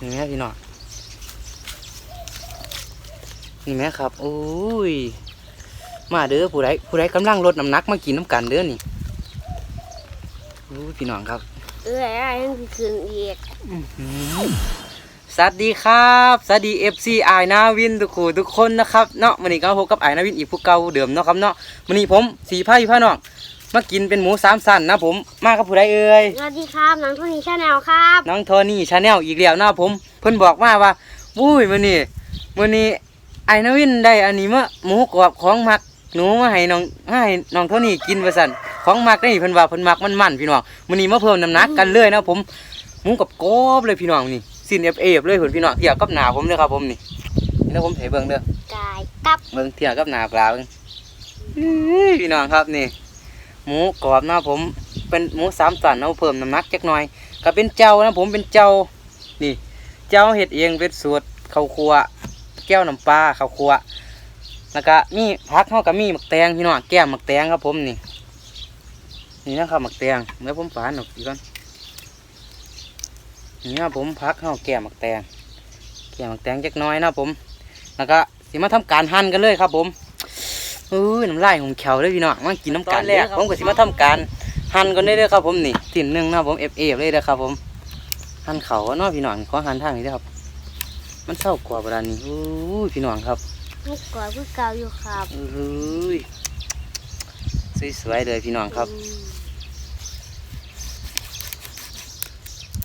นี่แม่พี่น้องนี่แม่ครับโอ้ยมาเด้อผู้ใดผู้ใดกำลังลดน้ำหนักมากินน้ำกันเด้อนี่โอ้ยพี่น้องครับเอ้ยไอ้นั่นคือคืนอีกสวัสดีครับสวัสดีเอฟซีไอายนาวินทุกคนทุกคนนะครับเนาะวันนี้ก็พบกับไอายนาวินอีกผู้เก่าเดิมเนาะครับเนาะวันนี้ผมสีผ้าพี่ผ้าน้อง มากินเป็นหมูสามสันนะผมมากับผู้ใดเอ่ยสวัสดีครับน้องทุนีชาแนลครับน้องโทนี่ชาแนลอีกแล้วนะผม เพิ่นบอกมาว่าวุ้ยมื้อนี้มื้อนี้ไอ้นวินได้อันนี้มาหมูกรอบของมักหนูมาให้น้องมาให้น้องโทนี่กินว่าซั่นของมักได้เพิ่นว่าเพิ่นมักมันมันพี่น้องมื้อนี้มาเพิ่มน้ำหนักกันเลยนะผมหมูกับกรอบเลยพี่น้องนี่สิ้นเอฟเอฟเลยเพิ่นพี่น้องเทียบกับหน้าผมเด้อครับผมนี่นี่นะผมให้เบิ่งเด้อกายกับเบิ่งเทียบกับหน้าปลาเบิ่งอื้อพี่น้องครับนี่ หมูกรอบนะผมเป็นหมูสามสันเอาเพิ่มน้ำหนักจักหน่อยก็เป็นเจ้านะผมเป็นเจ้านี่ เจ้าเห็ดเองเป็นสูตรข้าวคั่วแก้วน้ำปลาข้าวคั่วแล้วก็มีผักเขาก็มีหมักแตงพี่น้องแก้มหมักแตงครับผมนี่ นี่นะครับหมักแตงเดี๋ยวผมฝานออกอีกก่อนนี่นะผมพักเขาแก้มหมักแตงแก้มหมักแตงจักหน้อยนะผม แล้วก็สิมาทำการหั่นกันเลยครับผม เอ้ยน้ำลายของแขวเลยพี่น้องมากินน้ำกันแรกผมก็สิมาทำการหั่นกันได้เลยครับผมนี่สิ่นหนึ่งนะผมเอฟเอฟเลยนะครับผมหันเขาเนาะพี่น้องขอหันทางนี้เด้อครับ มันเศร้ากว่าประดานนี้โอ้ยพี่น้องครับลูกกอดผู้เก่าอยู่ครับเอ้ยสวยๆเลยพี่น้องครับอืม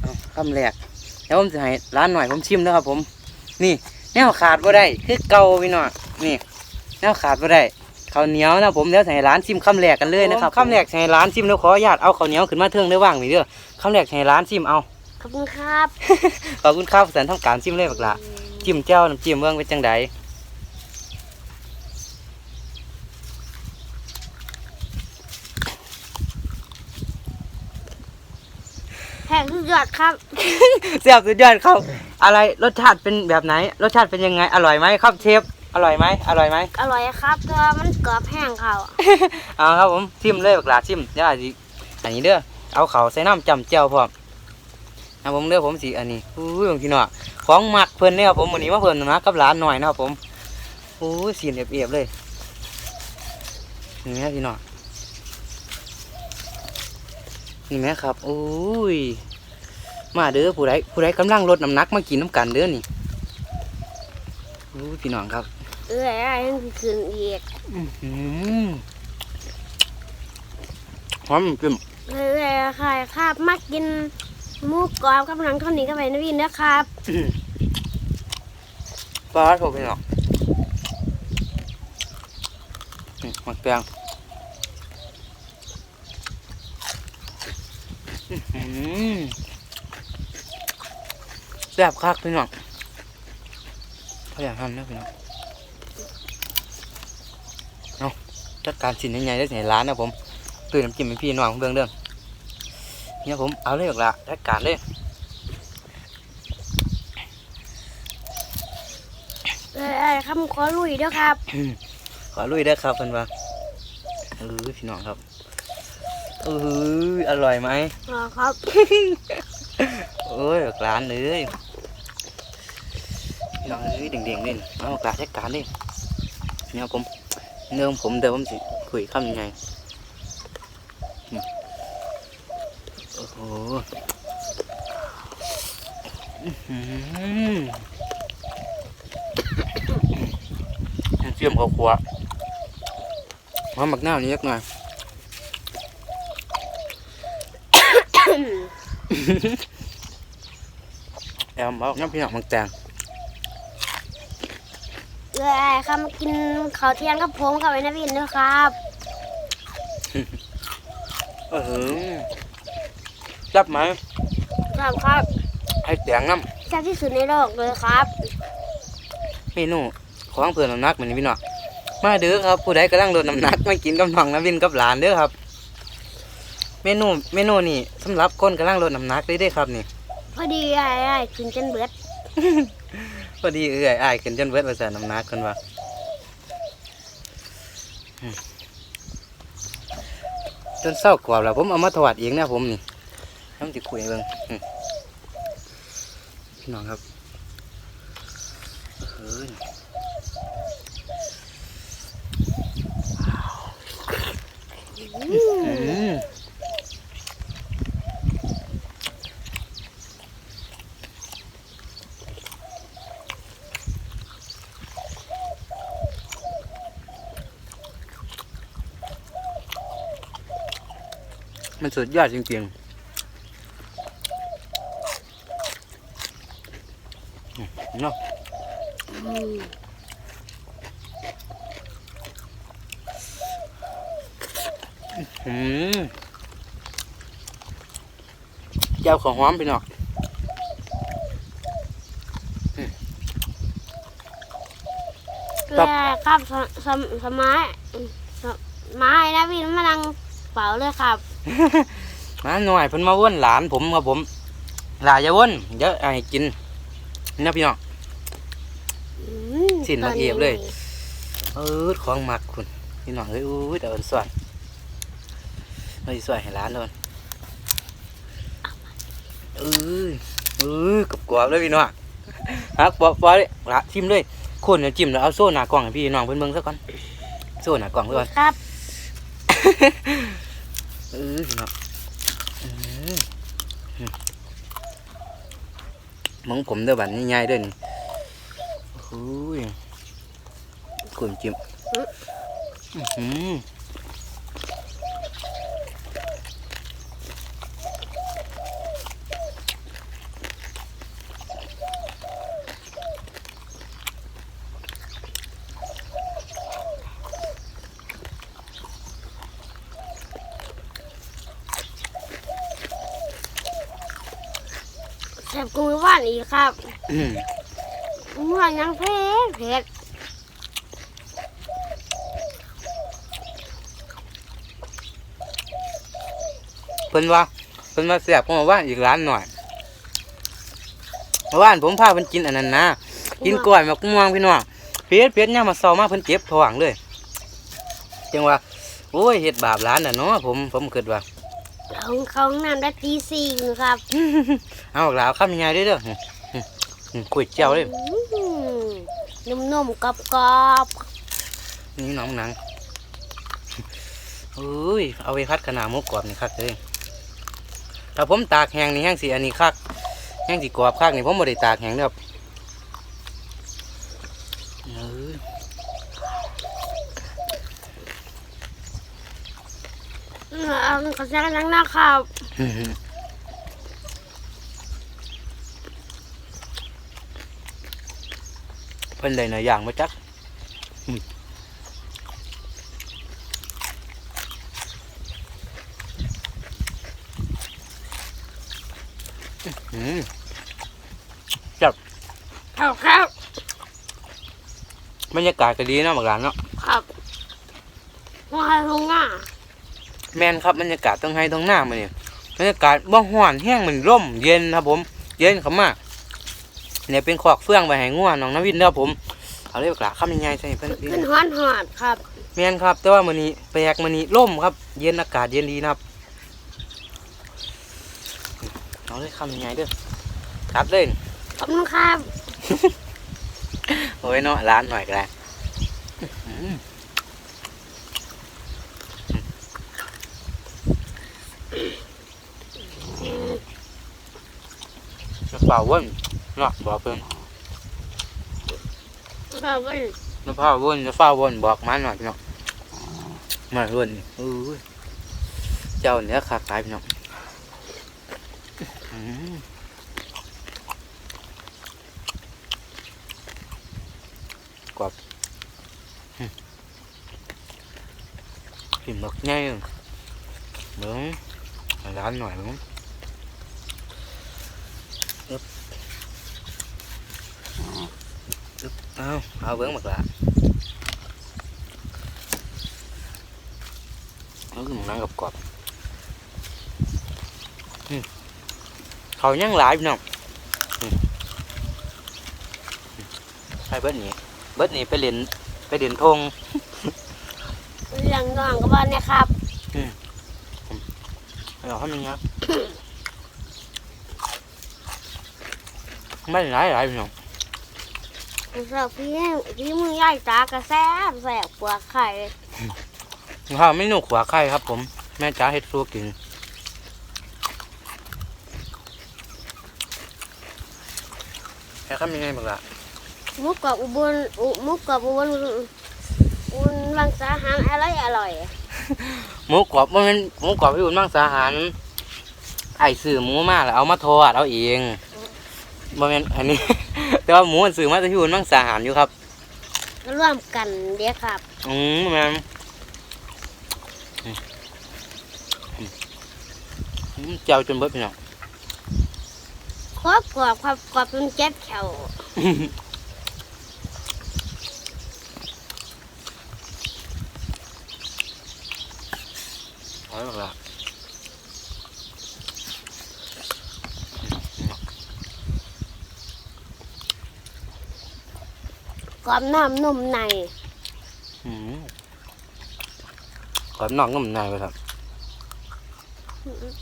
เอาคำแรกแล้วผมจะให้ร้านหน่อยผมชิมนะครับผม นี่แนวขาดบ่ได้ คือเก่าพี่น้องนี่แนวขาดบ่ได้ ข้าวเหนียวนะผมเดี๋ยวจะให้ร้านชิมคำแรกกันเลยนะครับคำแรกจะให้ร้านชิมแล้วขออนุญาตเอาข้าวเหนียวขึ้นมาเทิงได้ว่างนี่เด้อคำแรกจะให้ร้านชิมเอาขอบคุณครับขอบคุณครับแสนทำการชิมเลยบักละจิ้มเจ้าน้ำจิ้มเมืองเป็นจังไดแห้งสุดยอดครับเสียบสุดยอดครับ อะไรรสชาติเป็นแบบไหน รสชาติเป็นยังไงอร่อยไหมครับเชฟ อร่อยไหมอร่อยไหม อร่อยครับแต่ว่ามันกรอบแห้งเขาเอาครับผมชิมเลยบักหลาชิมย่าสิอันนี้เด้อเอาเขาวใส่น้ำจำเจียวพร้อมนะผมเด้อผมสิอันนี้อุ้ยบางทีเนาะของหมักเพิ่นเนี่ยครับผมวันนี้มาเพิ่นนะกับหลานหน่อยนะครับผมอุ้ยสีเอียบๆเลยนี่แม่พี่เนาะนี่แม่ครับอุ้ยมาเด้อผู้ใดผู้ใดกำลังลดน้ำหนักมากินน้ำกันเด้อนี่อุ้ยพี่น้องครับ เอ้ยไอ้นั่นคือคืนอีกอื้อหือหอมจิ้มเอ้ยใครครับมากินหมูกรอบกับหนังเท่านี้ก็ไปนวินนะครับปลาโถพี่น้องอืมหมักแตงอื้อหือแซ่บคักพี่น้องพยายามทำนะพี่น้องเอา จัดการสินใหญ่ๆได้ในร้านนะผมตื่นน้ำจิ้มให้พี่น้องเบื้องเรื่องเนี่ยผมเอาเลยหรอกละจัดการเลยเอ้ยไอ้คำขอลุยเด้วยครับ ขอลุยได้อครับเพิ่นว่าเออพี่น้องครับเอออร่อยไหมอ๋อครับโอ้ยร้านเลยพี่น้องเอ้ยเด่งๆเล่นเอากระจัดการเลยเนี่ยผม เนื้องผมเดี๋ยวผมสิคุยคำยังไงโอ้โหอื้อหือเชื่อมข้าวคั่วหมักหน้านี่ยักหน่อยแอมเอาน้ำพี่น้องมักแตง เอ้ยไอ้ครับมากินข้าวเที่ยงกับผมกับไปนวินเด้วยครับเออจับไหมครับครับให้แตงน้แซ่บที่สุดในโลกเลยครับำเมนูของเพื่อนน้ำหนักเหมือนพี่น้องมาเด้อครับผู้ใดกำลังลดน้ำหนักมากินกับน้องน้ำวินกับหลานเด้อครับ เมนูเมนูนี่สำหรับคนกำลังลดน้ำหนักได้เด้อครับนี่ พอดีไอ้ไอ้กินจนเบิด พอดีเอื่อยอายขึ้นจนเบิดมาใส่น้ำหนักคนว่าจนเศร้ากว่าแล้วผมเอามาถวายเองนะผมนี่น้ำจิคุยเบิ้งพี่น้องครับ มันสุดยอดจริงๆเนาะอืมเจ้าของหอมไปหน่อยครัแล้บวครับสสมสมัยสมัยนะพี่มานั่งเป่าเลยครับ มาหน่อยเพิ่นมาว่นหลานผมครับผมหลานอย่าว่นเดี๋ยวไอ้กินนะพี่น้องอืมสิ้นมาเอียบเลยตอนนี้เออของมักคุณพี่น้องเอ้ยอู้ยเดินสวยเฮ้ยสวยให้หลานโดนเออเออกรอบๆเลยพี่น้องฮักปอปอเลยละชิมเลยคนเดี๋ยวจิ้มแล้วเอาโซ่หน้ากล่องให้พี่น้องเพิ่นเบิ่งซะก่อนโซ่หน้ากล่องซะก่อนครับ เออพี่น้องอืมอืมมึงผมเด้อบันนี่ใหญ่เด้อนี่โอ้ยกุ่นจิ้มอื้อ บกุ้งว่านอีกครับอืมกุ้งว่านยังเผ็ดเผ็ดเพิ่นว่าเพิ่นว่าแซ่บเพราะว่าอีกร้านหน่อยเมื่อวานผมพาเพิ่นกินอันนั้นนะกินกล้วยมะม่วงพี่น้องเพียดเพียดเนี่ยามมาเศร้ามาเพิ่นเจ็บท้องเลยจังว่าโอ้ยเฮ็ดบาปร้านน่ะเนาะผมผมคิดว่าเขาเขาห้องน้ำได้ตีสี่ครับเอาหลาวคำยังไงได้อเด้ออืมอืมอืมก๋วยเตี๋ยวเลยนุ่มๆกรอบๆนี่น้องหนังเอ้ยเอาไปพัดขนาดมูกกรอบนี่คักเลยถ้าผมตากแห้งนี่แห้งสิอันนี้คักแห้งสิกรอบคักนี่ผมบ่ได้ตากแห้งเด้อครับเอ้ย ๆอืม เอาขอแซ่บนังนะครับเพิ่นได้หน่อยอย่างมาจักอืมอืมครับครับบรรยากาศก็ดีเนาะบักหลานเนาะ ครับว่าลงอะ แมนครับบรรยากาศต้องให้ต้องหน้ามาเนี่ยบรรยากาศบ่ฮ้อนแห้งเหมือนร่มเย็นครับผม เย็นเข้ามาเนี่ยเป็นขอกเฟื่องไปให้ง่วน้องนวินเด้อผมเอาเลยบักหลาคำยังไงใส่เพิ่นดีขึ้นฮ้อนหอดครับแมนครับ แต่ว่ามื้อนี้แปลกมื้อนี้ร่มครับ เย็นอากาศเย็นดีนะครับเอาเลยคำยังไงเด้อครับเลยขอบคุณครับโอ้ยเนาะร้านหน่อยก็ได้อื้อหือจะ เป่าเว้นเนาะบอกเพิ่นครับเว้ยน้ำผ้าเว้นจะเฝ้าเว้นบอกมาหน่อยพี่น้องมาเว้นเอ้ยเจ้าเนื้อขาดตายพี่น้องอื้อหือกรอบอื้อกินบักง่ายเบิ้งให้ร้านหน่อยเบิ้งอึ๊บอึ๊บ เอาเอาเบิ้งบักละเอาขึ้นมานั่งกับกรอบอืมเขายังหลายพี่น้องอืมอืมไปเบิดนี้เบิดนี้ไปเล่นไปเล่นทงเรื่องน้องกับบ้านนะครับเราทำยังไงไม่หลายหลายพี่น้อง สำหรับพี่พี่มือย่ายตากระแซบแสบปวดไข่ข้าวเมนูขวาไข่ครับ ผม แม่จ๋าเฮ็ดสู้กินแค่ทำยังไงบ้างล่ะมุกกับอุบลอุมุกกับอุบลอุบลบางสาหารอะไรอร่อยหมูกรอบมันเป็นหมูกรอบที่อุ่นมังสาหารไอ้ซื้อหมูมาแล้วเอามาทอดเอาเองบ่แม่นอันนี้ แต่ว่าหมูมันซื้อมาจากที่อุ่นมังสาหารอยู่ครับ ร่วมกันเดียวครับ อืมแม่นอืมเจ้าจนเบิดพี่น้อง ครอบกรอบครับกรอบจนเจ็บแขวเอาไกรอบน้ำนุ่มในอืมขอนอกนุ่มในไปครับโอ้ย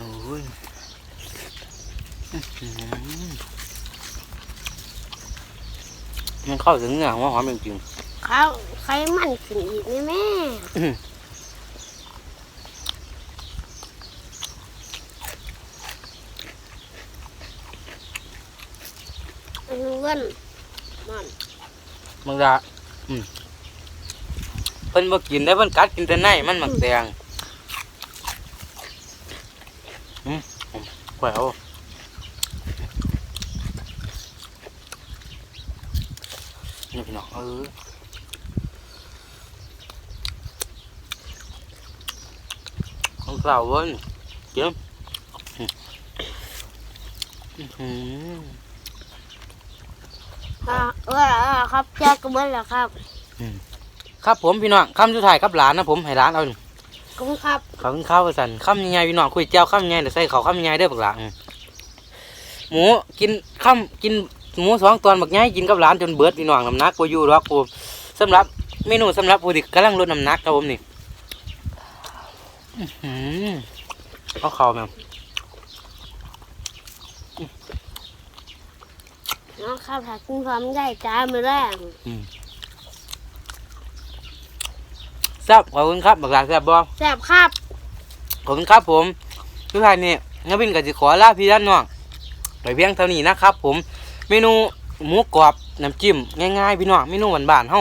อื้อหือมันเข้าถึงเนื้อหัวหอมจริงเขาไขมันขึ้นอีกนี่แม่ๆอื้ออันเงินมันมึงละอืมเพิ่นบ่กินได้เพิ่นกัดกินแต่ในมันหมักแดงอืมอืม แขวเอานี่พี่น้องเออของเก่าเว้ยเดี๋ยวอืมอื้อหืออ่าเออเออครับแจกกระเบื้องแล้วครับ ครับผมพี่น้องคำสุดท้ายครับหลานนะผมให้หลานเอาหนึ่ง ขอบคุณครับขอบคุณข้าวไปสั่นคำยังไงพี่น้องคุยเจ้าคำยังไงเดี๋ยวใส่เขาคำยังไงเด้อบักหลานหมูกินคำกินหมูสองตอนบักง่ายกินกับหลานจนเบิดพี่น้องน้ำหนักกูอยู่หรอกกูสำหรับเมนูสำหรับผู้ที่กำลังลดน้ำหนักครับผมนี่อื้อหือเอาเข่าแม่น้องครับถ้ากินความใหญ่จ้ามือแรง แซ่บขอบคุณครับบักหลานแซ่บบ่แสบครับ ขอบคุณครับผมทุกท่านนี่นักบินก็จะขอลาพี่ด้านน้องไปเพียงเท่านี้นะครับ ผมเมนูหมูกรอบน้ำจิ้มง่ายๆพี่น้องเมนูบ้านๆเฮา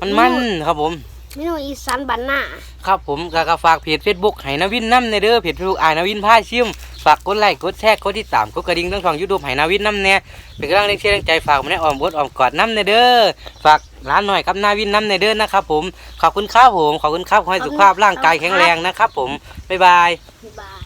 มันมันๆครับผมเมนูอีสานบ้านหน้าครับผมก็ก็ฝากเพจ Facebook ให้นาวินน้ำในเด้อเพจ Facebook อายนาวินพาชิมฝากกดไลค์กดแชร์กดติดตามกดกระดิ่งทั้งสองยูทูบให้นาวินน้ำแน่เป็นกำลังใจเชียร์แรงใจฝากมาในอ้อมบดอ้อมกอดน้ำในเด้อฝาก ร้านหน่อยครับนาวินน้ำในเด้อนะครับ ผมขอบคุณครับผมขอบคุณครับขอให้สุขภาพร่างกายแข็งแรงนะครับ ผมบ๊ายบาย บ๊ายบาย